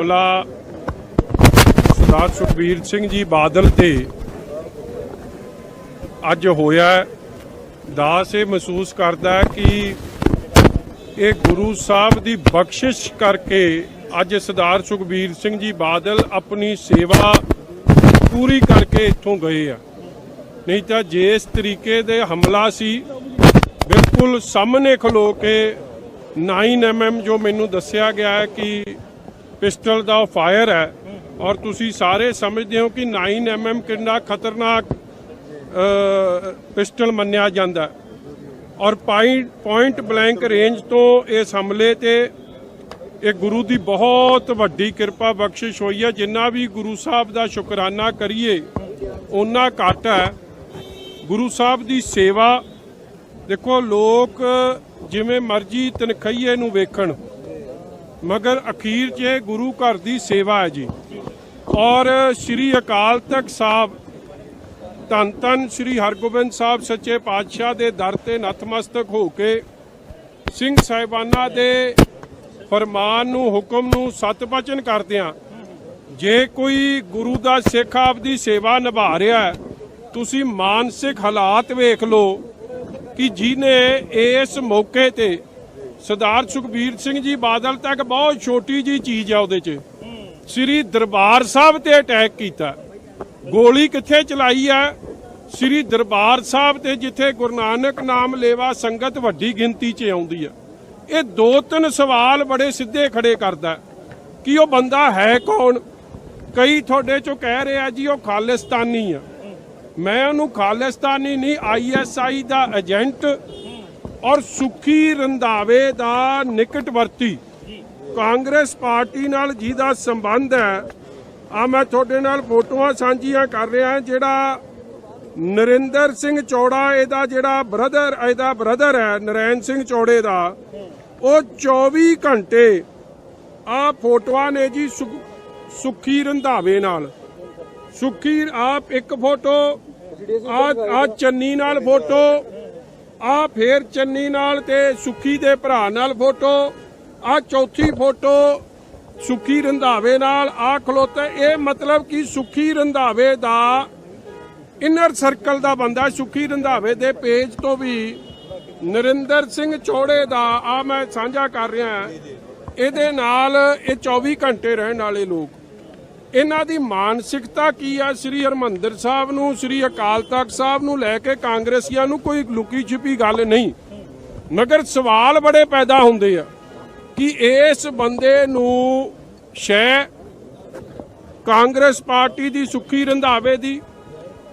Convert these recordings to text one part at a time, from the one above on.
ਹਮਲਾ ਸਰਦਾਰ ਸੁਖਬੀਰ ਸਿੰਘ ਜੀ ਬਾਦਲ ਤੇ ਅੱਜ ਹੋਇਆ ਦਾਸ ਇਹ ਮਹਿਸੂਸ ਕਰਦਾ ਹੈ ਕਿ ਇਹ ਗੁਰੂ ਸਾਹਿਬ ਦੀ ਬਖਸ਼ਿਸ਼ ਕਰਕੇ ਅੱਜ ਸਰਦਾਰ ਸੁਖਬੀਰ ਸਿੰਘ ਜੀ ਬਾਦਲ ਆਪਣੀ ਸੇਵਾ ਪੂਰੀ ਕਰਕੇ ਇੱਥੋਂ ਗਏ ਆ। ਨਹੀਂ ਤਾਂ ਜੇ ਇਸ ਤਰੀਕੇ ਦੇ ਹਮਲਾ ਸੀ, ਬਿਲਕੁਲ ਸਾਹਮਣੇ ਖਲੋ ਕੇ 9mm ਜੋ ਮੈਨੂੰ ਦੱਸਿਆ ਗਿਆ ਹੈ ਕਿ ਪਿਸਟਲ ਦਾ ਫਾਇਰ ਹੈ ਔਰ ਤੁਸੀਂ ਸਾਰੇ ਸਮਝਦੇ ਹੋ ਕਿ 9mm ਕਿੰਨਾ ਖਤਰਨਾਕ ਪਿਸਟਲ ਮੰਨਿਆ ਜਾਂਦਾ ਔਰ ਪੁਆਇੰਟ ਬਲੈਂਕ ਰੇਂਜ ਤੋਂ ਇਸ ਹਮਲੇ ਤੇ ਇਹ ਗੁਰੂ ਦੀ ਬਹੁਤ ਵੱਡੀ ਕਿਰਪਾ ਬਖਸ਼ਿਸ਼ ਹੋਈ ਹੈ। ਜਿੰਨਾ ਵੀ ਗੁਰੂ ਸਾਹਿਬ ਦਾ ਸ਼ੁਕਰਾਨਾ ਕਰੀਏ ਉਹਨਾਂ ਘੱਟ ਹੈ। ਗੁਰੂ ਸਾਹਿਬ ਦੀ ਸੇਵਾ, ਦੇਖੋ ਲੋਕ ਜਿਵੇਂ ਮਰਜ਼ੀ ਤਨਖਈਏ ਨੂੰ ਵੇਖਣ ਮਗਰ ਅਖੀਰ 'ਚ ਇਹ ਗੁਰੂ ਘਰ ਦੀ ਸੇਵਾ ਹੈ ਜੀ। ਔਰ ਸ੍ਰੀ ਅਕਾਲ ਤਖਤ ਸਾਹਿਬ ਧੰਨ ਧੰਨ ਸ੍ਰੀ ਹਰਗੋਬਿੰਦ ਸਾਹਿਬ ਸੱਚੇ ਪਾਤਸ਼ਾਹ ਦੇ ਦਰ ਤੇ ਨਤਮਸਤਕ ਹੋ ਕੇ ਸਿੰਘ ਸਾਹਿਬਾਨਾਂ ਦੇ ਫਰਮਾਨ ਨੂੰ, ਹੁਕਮ ਨੂੰ ਸਤ ਕਰਦਿਆਂ ਜੇ ਕੋਈ ਗੁਰੂ ਦਾ ਸਿੱਖ ਆਪਦੀ ਸੇਵਾ ਨਿਭਾ ਰਿਹਾ ਹੈ, ਤੁਸੀਂ ਮਾਨਸਿਕ ਹਾਲਾਤ ਵੇਖ ਲਓ ਕਿ ਜਿਹਨੇ ਇਸ ਮੌਕੇ ਤੇ ਸਰਦਾਰ ਸੁਖਬੀਰ ਸਿੰਘ ਜੀ ਬਾਦਲ ਤੱਕ ਬਹੁਤ ਛੋਟੀ ਜੀ ਚੀਜ਼ ਆ ਉਹਦੇ 'ਚ। ਸ੍ਰੀ ਦਰਬਾਰ ਸਾਹਿਬ ਤੇ ਅਟੈਕ ਕੀਤਾ। ਗੋਲੀ ਕਿੱਥੇ ਚਲਾਈ ਹੈ ਸ੍ਰੀ ਦਰਬਾਰ ਸਾਹਿਬ ਤੇ ਜਿੱਥੇ ਗੁਰੂ ਨਾਨਕ ਨਾਮ ਲੇਵਾ ਸੰਗਤ ਵੱਡੀ ਗਿਣਤੀ 'ਚ ਆਉਂਦੀ ਹੈ ਇਹ ਦੋ ਤਿੰਨ ਸਵਾਲ ਬੜੇ ਸਿੱਧੇ ਖੜੇ ਕਰਦਾ। ਕਿ ਉਹ ਬੰਦਾ ਹੈ ਕੌਣ? ਕਈ ਤੁਹਾਡੇ ਚੋਂ ਕਹਿ ਰਿਹਾ ਜੀ ਉਹ ਖਾਲਿਸਤਾਨੀ ਆ। ਮੈਂ ਉਹਨੂੰ ਖਾਲਿਸਤਾਨੀ ਨਹੀਂ ਆਈਐਸਆਈ ਦਾ ਏਜੰਟ ਔਰ ਸੁਖੀ ਰੰਧਾਵੇ ਦਾ ਨਿਕਟਵਰਤੀ। ਕਾਂਗਰਸ ਪਾਰਟੀ ਨਾਲ ਜਿਹਦਾ ਸੰਬੰਧ ਹੈ ਆ ਮੈਂ ਤੁਹਾਡੇ ਨਾਲ ਫੋਟੋਆਂ ਸਾਂਝੀਆਂ ਕਰ ਰਿਹਾ ਜਿਹੜਾ ਨਰਿੰਦਰ ਸਿੰਘ ਚੌੜਾ ਇਹਦਾ ਜਿਹੜਾ ਬ੍ਰਦਰ ਇਹਦਾ ਬ੍ਰਦਰ ਹੈ ਨਰੈਣ ਸਿੰਘ ਚੌੜੇ ਦਾ ਉਹ 24 ਘੰਟੇ ਆ ਫੋਟੋਆਂ ਨੇ ਜੀ ਸੁਖ- ਸੁਖੀ ਰੰਧਾਵੇ ਨਾਲ। ਸੁਖੀ ਆਪ ਇੱਕ ਫੋਟੋ ਆ ਆ ਚੰਨੀ ਨਾਲ ਫੋਟੋ ਆ ਫੇਰ ਚੰਨੀ ਨਾਲ ਤੇ ਸੁਖੀ ਦੇ ਭਰਾ ਨਾਲ ਫੋਟੋ, ਆ ਚੌਥੀ ਫੋਟੋ ਸੁਖੀ ਰੰਧਾਵੇ ਨਾਲ, ਆ ਖਲੋਤਾ, ਇਹ ਮਤਲਬ ਕਿ ਸੁਖੀ ਰੰਧਾਵੇ ਦਾ ਇਨਰ ਸਰਕਲ ਦਾ ਬੰਦਾ ਸੁਖੀ ਰੰਧਾਵੇ ਦੇ ਪੇਜ ਤੋਂ ਵੀ ਨਰਿੰਦਰ ਸਿੰਘ ਚੌੜੇ ਦਾ, ਆ ਮੈਂ ਸਾਂਝਾ ਕਰ ਰਿਹਾ, ਇਹਦੇ ਨਾਲ ਇਹ 24 ਘੰਟੇ ਰਹਿਣ ਵਾਲੇ ਲੋਕ। ਇਹਨਾਂ ਦੀ ਮਾਨਸਿਕਤਾ ਕੀ ਆ? ਸ੍ਰੀ ਹਰਮੰਦਰ ਸਾਹਿਬ ਨੂੰ, ਸ੍ਰੀ ਅਕਾਲ ਤਖਤ ਸਾਹਿਬ ਨੂੰ ਲੈ ਕੇ ਕਾਂਗਰਸੀਆਂ ਨੂੰ ਕੋਈ ਲੁਕੀ ਛਿਪੀ ਗੱਲ ਨਹੀਂ। ਮਗਰ ਸਵਾਲ ਬੜੇ ਪੈਦਾ ਹੁੰਦੇ ਆ ਕਿ ਇਸ ਬੰਦੇ ਨੂੰ ਸ਼ੈ ਕਾਂਗਰਸ ਪਾਰਟੀ ਦੀ ਸੁੱਖੀ ਰੰਧਾਵੇ ਦੀ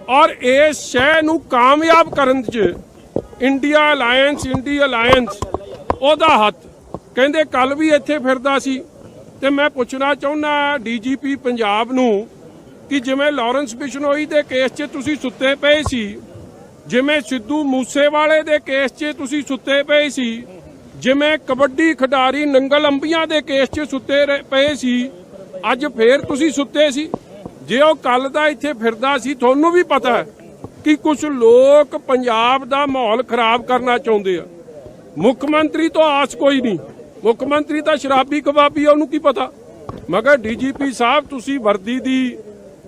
ਔਰ ਇਸ ਸ਼ੈ ਨੂੰ ਕਾਮਯਾਬ ਕਰਨ 'ਚ ਇੰਡੀਆ ਅਲਾਈਅੰਸ ਇੰਡੀਆ ਅਲਾਈਅੰਸ ਉਹਦਾ ਹੱਥ। ਕਹਿੰਦੇ ਕੱਲ ਵੀ ਇੱਥੇ ਫਿਰਦਾ ਸੀ। ਤੇ ਮੈਂ ਪੁੱਛਣਾ ਚਾਹੁੰਦਾ ਡੀਜੀਪੀ ਪੰਜਾਬ ਨੂੰ ਕਿ ਜਿਵੇਂ ਲਾਰੈਂਸ ਬਿਸ਼ਨੋਈ ਦੇ ਕੇਸ 'ਚ ਤੁਸੀਂ ਸੁੱਤੇ ਪਏ ਸੀ, ਜਿਵੇਂ ਸਿੱਧੂ ਮੂਸੇਵਾਲੇ ਦੇ ਕੇਸ 'ਚ ਤੁਸੀਂ ਸੁੱਤੇ ਪਏ ਸੀ, ਜਿਵੇਂ ਕਬੱਡੀ ਖਿਡਾਰੀ ਨੰਗਲ ਅੰਬੀਆਂ ਦੇ ਕੇਸ 'ਚ ਸੁੱਤੇ ਪਏ ਸੀ, ਅੱਜ ਫੇਰ ਤੁਸੀਂ ਸੁੱਤੇ ਸੀ? ਜੇ ਉਹ ਕੱਲ ਦਾ ਇੱਥੇ ਫਿਰਦਾ ਸੀ, ਤੁਹਾਨੂੰ ਵੀ ਪਤਾ ਹੈ ਕਿ ਕੁਝ ਲੋਕ ਪੰਜਾਬ ਦਾ ਮਾਹੌਲ ਖਰਾਬ ਕਰਨਾ ਚਾਹੁੰਦੇ ਆ। ਮੁੱਖ ਮੰਤਰੀ ਤੋਂ ਆਸ ਕੋਈ ਨਹੀਂ। ਮੁੱਖ ਮੰਤਰੀ ਤਾਂ ਸ਼ਰਾਬੀ ਕਬਾਬੀ ਆ, ਉਹਨੂੰ ਕੀ ਪਤਾ? ਮਗਰ ਡੀਜੀਪੀ ਸਾਹਿਬ, ਤੁਸੀਂ ਵਰਦੀ ਦੀ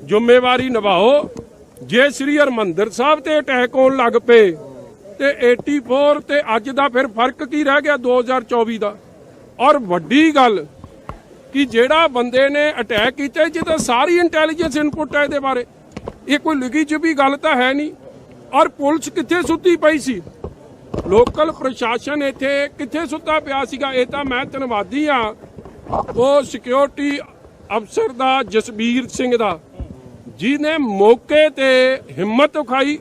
ਜ਼ਿੰਮੇਵਾਰੀ ਨਿਭਾਓ। ਜੇ ਸ੍ਰੀ ਹਰਮੰਦਰ ਸਾਹਿਬ ਤੇ ਅਟੈਕ ਹੋਣ ਲੱਗ ਪਏ, ਤੇ 84 ਤੇ ਅੱਜ ਦਾ ਫਿਰ ਫ਼ਰਕ ਕੀ ਰਹਿ ਗਿਆ 2024 ਦਾ? ਔਰ ਵੱਡੀ ਗੱਲ, ਕਿ ਜਿਹੜਾ ਬੰਦੇ ਨੇ ਅਟੈਕ ਕੀਤਾ, ਇਹ ਤਾਂ ਸਾਰੀ ਇੰਟੈਲੀਜੈਂਸ ਇਨਪੁਟ ਹੈ ਇਹਦੇ ਬਾਰੇ। ਇਹ ਕੋਈ ਲਿਖੀ ਚੁਪੀ ਗੱਲ ਤਾਂ ਹੈ ਨਹੀਂ। ਔਰ ਪੁਲਿਸ ਕਿੱਥੇ ਸੁੱਤੀ ਪਈ ਸੀ? ਲੋਕਲ ਪ੍ਰਸ਼ਾਸਨ ਇੱਥੇ ਕਿੱਥੇ ਸੁੱਤਾ ਪਿਆ ਸੀਗਾ? ਇਹ ਤਾਂ ਮੈਂ ਧੰਨਵਾਦੀ ਆ ਉਹ ਸਿਕਿਉਰਿਟੀ ਅਫਸਰ ਦਾ, ਜਸਬੀਰ ਸਿੰਘ ਦਾ, ਜਿਹਨੇ ਮੌਕੇ ਤੇ ਹਿੰਮਤ ਵਿਖਾਈ,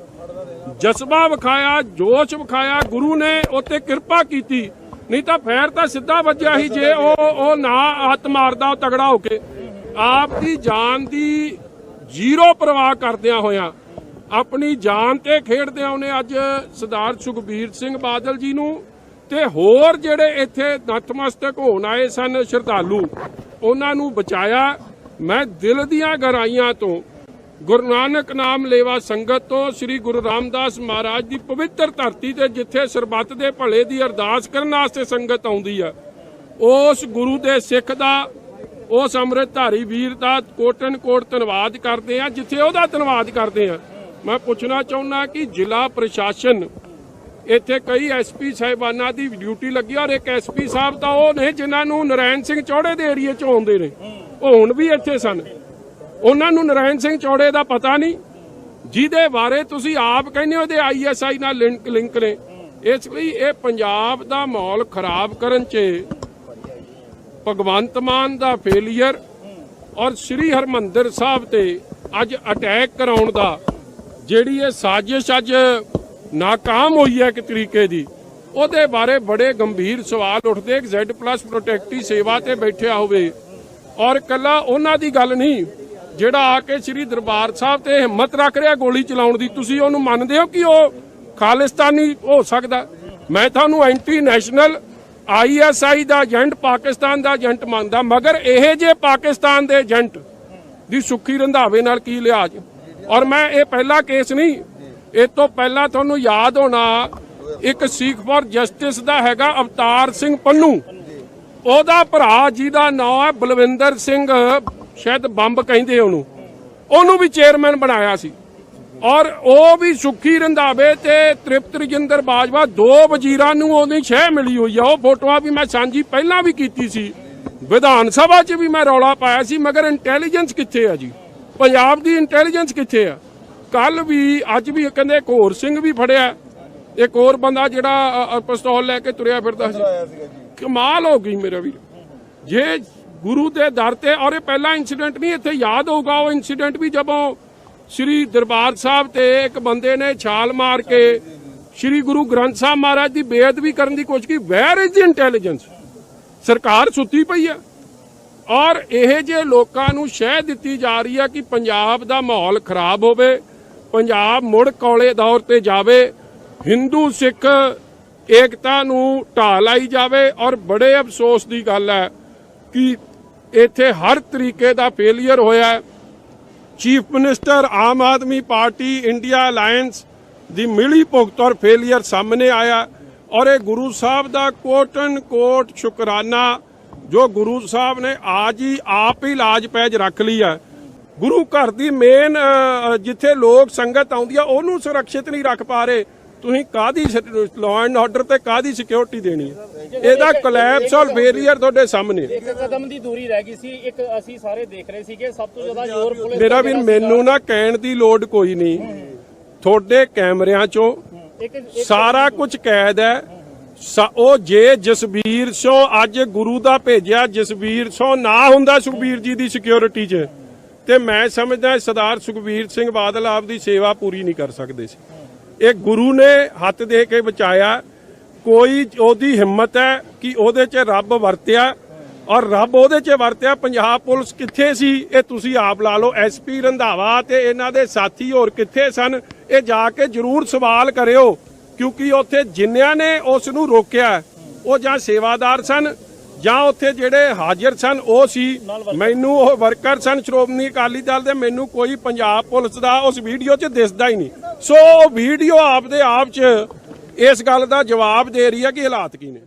ਜਜ਼ਬਾ ਵਿਖਾਇਆ, ਜੋਸ਼ ਵਿਖਾਇਆ, ਗੁਰੂ ਨੇ ਉੱਤੇ ਕਿਰਪਾ ਕੀਤੀ। ਨਹੀਂ ਤਾਂ ਫੇਰ ਤਾਂ ਸਿੱਧਾ ਵੱਜਿਆ ਹੀ ਜੇ ਉਹ ਉਹ ਨਾ ਹੱਥ ਮਾਰਦਾ, ਉਹ ਤਗੜਾ ਹੋ ਕੇ। ਆਪ ਦੀ ਜਾਨ ਦੀ ਜ਼ੀਰੋ ਪਰਵਾਹ ਕਰਦਿਆਂ ਹੋਇਆਂ ਆਪਣੀ ਜਾਨ ਤੇ ਖੇਡਦਿਆਂ ਉਹਨੇ ਅੱਜ ਸਰਦਾਰ ਸੁਖਬੀਰ ਸਿੰਘ ਬਾਦਲ ਜੀ ਨੂੰ ਤੇ ਹੋਰ ਜਿਹੜੇ ਇੱਥੇ ਨਤਮਸਤਕ ਹੋਣ ਆਏ ਸਨ ਸ਼ਰਧਾਲੂ, ਉਹਨਾਂ ਨੂੰ ਬਚਾਇਆ। ਮੈਂ ਦਿਲ ਦੀਆਂ ਗਹਿਰਾਈਆਂ ਤੋਂ ਗੁਰੂ ਨਾਨਕ ਨਾਮ ਲੇਵਾ ਸੰਗਤ ਤੋਂ ਸ੍ਰੀ ਗੁਰੂ ਰਾਮਦਾਸ ਮਹਾਰਾਜ ਦੀ ਪਵਿੱਤਰ ਧਰਤੀ ਤੇ ਜਿੱਥੇ ਸਰਬੱਤ ਦੇ ਭਲੇ ਦੀ ਅਰਦਾਸ ਕਰਨ ਵਾਸਤੇ ਸੰਗਤ ਆਉਂਦੀ ਹੈ ਉਸ ਗੁਰੂ ਦੇ ਸਿੱਖ ਦਾ, ਉਸ ਅੰਮ੍ਰਿਤਧਾਰੀ ਵੀਰ ਦਾ ਕੋਟਨ ਕੋਟ ਧੰਨਵਾਦ ਕਰਦੇ ਆ, ਜਿੱਥੇ ਉਹਦਾ ਧੰਨਵਾਦ ਕਰਦੇ ਆ। ਮੈਂ ਪੁੱਛਣਾ ਚਾਹੁੰਦਾ ਕਿ ਜ਼ਿਲ੍ਹਾ ਪ੍ਰਸ਼ਾਸਨ, ਇੱਥੇ ਕਈ ਐਸਪੀ ਸਾਹਿਬਾਨਾਂ ਦੀ ਡਿਊਟੀ ਲੱਗੀ ਔਰ ਇੱਕ ਐਸਪੀ ਸਾਹਿਬ ਤਾਂ ਉਹ ਨੇ ਜਿਨ੍ਹਾਂ ਨੂੰ ਨਰਾਇਣ ਸਿੰਘ ਚੌੜੇ ਦੇ ਏਰੀਏ ਚ ਆਉਂਦੇ ਨੇ। ਉਹ ਹੁਣ ਵੀ ਇੱਥੇ ਸਨ। ਉਹਨਾਂ ਨੂੰ ਨਰਾਇਣ ਸਿੰਘ ਚੌੜੇ ਦਾ ਪਤਾ ਨਹੀਂ। ਜਿਹਦੇ ਬਾਰੇ ਤੁਸੀਂ ਆਪ ਕਹਿੰਦੇ ਹੋ ਇਹਦੇ ਆਈਐਸਆਈ ਨਾਲ ਲਿੰਕ ਲਿੰਕ ਨੇ। ਇਸ ਲਈ ਇਹ ਪੰਜਾਬ ਦਾ ਮਾਹੌਲ ਖਰਾਬ ਕਰਨ 'ਚ ਭਗਵੰਤ ਮਾਨ ਦਾ ਫੇਲਿਅਰ ਔਰ ਸ੍ਰੀ ਹਰਮੰਦਰ ਸਾਹਿਬ ਤੇ ਅੱਜ ਅਟੈਕ ਕਰਾਉਣ ਦਾ ਜਿਹੜੀ ਇਹ ਸਾਜ਼ਿਸ਼ ਅੱਜ ਨਾਕਾਮ ਹੋਈ ਹੈ ਇੱਕ ਤਰੀਕੇ ਦੀ, ਉਹਦੇ ਬਾਰੇ ਬੜੇ ਗੰਭੀਰ ਸਵਾਲ ਉੱਠਦੇ ਇੱਕ Z+ ਪ੍ਰੋਟੈਕਟੀ ਸੇਵਾ ਤੇ ਬੈਠਿਆ ਹੋਵੇ। ਔਰ ਕੱਲਾ ਉਹਨਾਂ ਦੀ ਗੱਲ ਨਹੀਂ, ਜਿਹੜਾ ਆ ਕੇ ਸ੍ਰੀ ਦਰਬਾਰ ਸਾਹਿਬ ਤੇ ਹਿੰਮਤ ਰੱਖ ਰਿਹਾ ਗੋਲੀ ਚਲਾਉਣ ਦੀ, ਤੁਸੀਂ ਉਹਨੂੰ ਮੰਨਦੇ ਹੋ ਕਿ ਉਹ ਖਾਲਿਸਤਾਨੀ ਹੋ ਸਕਦਾ? ਮੈਂ ਤੁਹਾਨੂੰ ਐਂਟੀ ਨੈਸ਼ਨਲ ਆਈਐਸਆਈ ਦਾ ਏਜੰਟ, ਪਾਕਿਸਤਾਨ ਦਾ ਏਜੰਟ ਮੰਨਦਾ, ਮਗਰ ਇਹ ਜੇ ਪਾਕਿਸਤਾਨ ਦੇ ਏਜੰਟ ਦੀ ਸੁੱਖੀ ਰੰਧਾਵੇ ਨਾਲ ਕੀ ਲਿਹਾਜ਼? ਔਰ ਮੈਂ ਇਹ ਪਹਿਲਾ ਕੇਸ ਨਹੀਂ, ਇਹ ਤੋਂ ਪਹਿਲਾਂ ਤੁਹਾਨੂੰ ਯਾਦ ਹੋਣਾ, ਇੱਕ ਸਿੱਖ ਫॉर ਜਸਟਿਸ ਦਾ ਹੈਗਾ ਅਵਤਾਰ ਸਿੰਘ ਪੰਨੂ। ਉਹਦਾ ਭਰਾ ਜਿਹਦਾ ਨਾਮ ਹੈ ਬਲਵਿੰਦਰ ਸਿੰਘ, ਸ਼ਾਇਦ ਬੰਬ ਕਹਿੰਦੇ ਉਹਨੂੰ। ਉਹਨੂੰ ਵੀ ਚੇਅਰਮੈਨ ਬਣਾਇਆ ਸੀ। ਔਰ ਉਹ ਵੀ ਸੁੱਖੀ ਰੰਧਾਵੇ ਤੇ ਤ੍ਰਿਪਤ ਰਜਿੰਦਰ ਬਾਜਵਾ, ਦੋ ਵਜ਼ੀਰਾਂ ਨੂੰ ਉਹਦੀ ਛੇ ਮਿਲੀ ਹੋਈ ਆ। ਉਹ ਫੋਟੋਆਂ ਵੀ ਮੈਂ ਸਾਂਝੀ ਪਹਿਲਾਂ ਵੀ ਕੀਤੀ ਸੀ। ਵਿਧਾਨ ਸਭਾ 'ਚ ਵੀ ਮੈਂ ਰੌਲਾ ਪਾਇਆ ਸੀ, ਮਗਰ ਇੰਟੈਲੀਜੈਂਸ ਕਿੱਥੇ ਆ ਜੀ? ਪੰਜਾਬ ਦੀ ਇੰਟੈਲੀਜੈਂਸ ਕਿੱਥੇ ਆ? ਕੱਲ ਵੀ ਅੱਜ ਵੀ ਕਹਿੰਦੇ ਇੱਕ ਹੋਰ ਸਿੰਘ ਵੀ ਫੜਿਆ। ਇੱਕ ਹੋਰ ਬੰਦਾ ਜਿਹੜਾ ਪਿਸਤੌਲ ਲੈ ਕੇ ਤੁਰਿਆ ਫਿਰਦਾ ਸੀ। ਕਮਾਲ ਹੋ ਗਈ ਮੇਰਾ ਵੀਰ। ਜੇ ਗੁਰੂ ਦੇ ਦਰ ਤੇ ਔਰ ਇਹ ਪਹਿਲਾ ਇਨਸੀਡੈਂਟ ਨਹੀਂ ਇੱਥੇ ਯਾਦ ਹੋਊਗਾ ਉਹ ਇਨਸੀਡੈਂਟ ਵੀ ਜਦੋਂ ਸ੍ਰੀ ਦਰਬਾਰ ਸਾਹਿਬ ਤੇ ਇੱਕ ਬੰਦੇ ਨੇ ਛਾਲ ਮਾਰ ਕੇ ਸ੍ਰੀ ਗੁਰੂ ਗ੍ਰੰਥ ਸਾਹਿਬ ਮਹਾਰਾਜ ਦੀ ਬੇਅਦਬੀ ਕਰਨ ਦੀ ਕੋਸ਼ਿਸ਼ ਕੀਤੀ। ਵੇਅਰ ਇਜ਼ ਦੀ ਇੰਟੈਲੀਜੈਂਸ ਸਰਕਾਰ ਸੁੱਤੀ ਪਈ ਹੈ ਔਰ ਇਹ ਜੇ ਲੋਕਾਂ ਨੂੰ ਸ਼ਹਿ ਦਿੱਤੀ ਜਾ ਰਹੀ ਹੈ ਕਿ ਪੰਜਾਬ ਦਾ ਮਾਹੌਲ ਖਰਾਬ ਹੋਵੇ, ਪੰਜਾਬ ਮੁੜ ਕੌਲੇ ਦੌਰ ਤੇ ਜਾਵੇ, ਹਿੰਦੂ, ਸਿੱਖ ਏਕਤਾ ਨੂੰ ਢਾਹ ਲਾਈ ਜਾਵੇ, ਔਰ ਬੜੇ ਅਫਸੋਸ ਦੀ ਗੱਲ ਹੈ ਕਿ ਇੱਥੇ ਹਰ ਤਰੀਕੇ ਦਾ ਫੇਲਿਅਰ ਹੋਇਆ chief minister Aam Aadmi Party India alliance ਦੀ ਮਿਲੀ ਭੁਗਤ ਔਰ ਫੇਲਿਅਰ ਸਾਹਮਣੇ ਆਇਆ। ਔਰ ਇਹ ਗੁਰੂ ਸਾਹਿਬ ਦਾ ਕੋਟਨ ਕੋਟ ਸ਼ੁਕਰਾਨਾ ਜੋ ਗੁਰੂ ਸਾਹਿਬ ਨੇ ਆਜ ਹੀ ਆਪ ਹੀ ਲਾਜ ਪੈਜ ਰੱਖ ਲਈ ਹੈ ਗੁਰੂ ਘਰ ਦੀ ਮੇਨ ਜਿੱਥੇ ਲੋਕ ਸੰਗਤ ਆਉਂਦੀ ਆ ਉਹਨੂੰ ਸੁਰੱਖਿਅਤ ਨਹੀਂ ਰੱਖ ਪਾ ਰਹੇ। ਤੁਸੀਂ ਕਾਦੀ ਲਾਅ ਐਂਡ ਆਰਡਰ ਤੇ ਕਾਦੀ ਸਿਕਿਉਰਿਟੀ ਦੇਣੀ ਹੈ ਇਹਦਾ ਕੋਲੈਪਸ ਔਰ ਫੇਲਿਅਰ ਤੁਹਾਡੇ ਸਾਹਮਣੇ ਇੱਕ ਕਦਮ ਦੀ ਦੂਰੀ ਰਹਿ ਗਈ ਸੀ। ਇੱਕ ਅਸੀਂ ਸਾਰੇ ਦੇਖ ਰਹੇ ਸੀਗੇ ਸਭ ਤੋਂ ਜ਼ਿਆਦਾ ਜ਼ੋਰ ਪੁਲਿਸ ਮੇਰਾ ਜਿਹੜਾ ਮੈਨੂੰ ਨਾ ਕਹਿਣ ਦੀ ਲੋੜ ਕੋਈ ਨਹੀਂ। ਤੁਹਾਡੇ ਕੈਮਰਿਆਂ 'ਚੋਂ ਸਾਰਾ ਕੁਝ ਕੈਦ ਹੈ। ਉਹ ਜੇ ਜਸਬੀਰ ਸੋ ਅੱਜ ਗੁਰੂ ਦਾ ਭੇਜਿਆ, ਜਸਬੀਰ ਸੋ ਨਾ ਹੁੰਦਾ ਸੁਖਬੀਰ ਜੀ ਦੀ ਸਿਕਿਉਰਿਟੀ 'ਚ। ਤੇ ਮੈਂ ਸਮਝਦਾ ਸਰਦਾਰ ਸੁਖਬੀਰ ਸਿੰਘ ਬਾਦਲ ਆਪ ਦੀ ਸੇਵਾ ਪੂਰੀ ਨਹੀਂ ਕਰ ਸਕਦੇ ਸੀ। ਇਹ ਗੁਰੂ ਨੇ ਹੱਥ ਦੇ ਕੇ ਬਚਾਇਆ। ਕੋਈ ਉਹਦੀ ਹਿੰਮਤ ਹੈ ਕਿ ਉਹਦੇ 'ਚ ਰੱਬ ਵਰਤਿਆ। ਔਰ ਰੱਬ ਉਹਦੇ 'ਚ ਵਰਤਿਆ, ਪੰਜਾਬ ਪੁਲਿਸ ਕਿੱਥੇ ਸੀ? ਇਹ ਤੁਸੀਂ ਆਪ ਲਾ ਲਓ। ਐਸਪੀ ਰੰਧਾਵਾ ਤੇ ਇਹਨਾਂ ਦੇ ਸਾਥੀ ਹੋਰ ਕਿੱਥੇ ਸਨ? ਇਹ ਜਾ ਕੇ ਜ਼ਰੂਰ ਸਵਾਲ ਕਰਿਓ। ਕਿਉਂਕਿ ਉੱਥੇ ਜਿੰਨਿਆਂ ਨੇ ਉਸ ਨੂੰ ਰੋਕਿਆ, ਉਹ ਜਾਂ ਸੇਵਾਦਾਰ ਸਨ, ਜਾਂ ਉੱਥੇ ਜਿਹੜੇ ਹਾਜ਼ਰ ਸਨ, ਉਹ ਸੀ। ਮੈਨੂੰ ਉਹ ਵਰਕਰ ਸਨ, ਸ਼੍ਰੋਮਣੀ ਅਕਾਲੀ ਦਲ ਦੇ, ਮੈਨੂੰ ਕੋਈ ਪੰਜਾਬ ਪੁਲਿਸ ਦਾ ਉਸ ਵੀਡੀਓ 'ਚ ਦਿਸਦਾ ਹੀ ਨਹੀਂ। ਸੋ ਉਹ ਵੀਡੀਓ ਆਪਦੇ ਆਪ 'ਚ ਇਸ ਗੱਲ ਦਾ ਜਵਾਬ ਦੇ ਰਹੀ ਹੈ ਕਿ ਹਾਲਾਤ ਕੀ ਨੇ।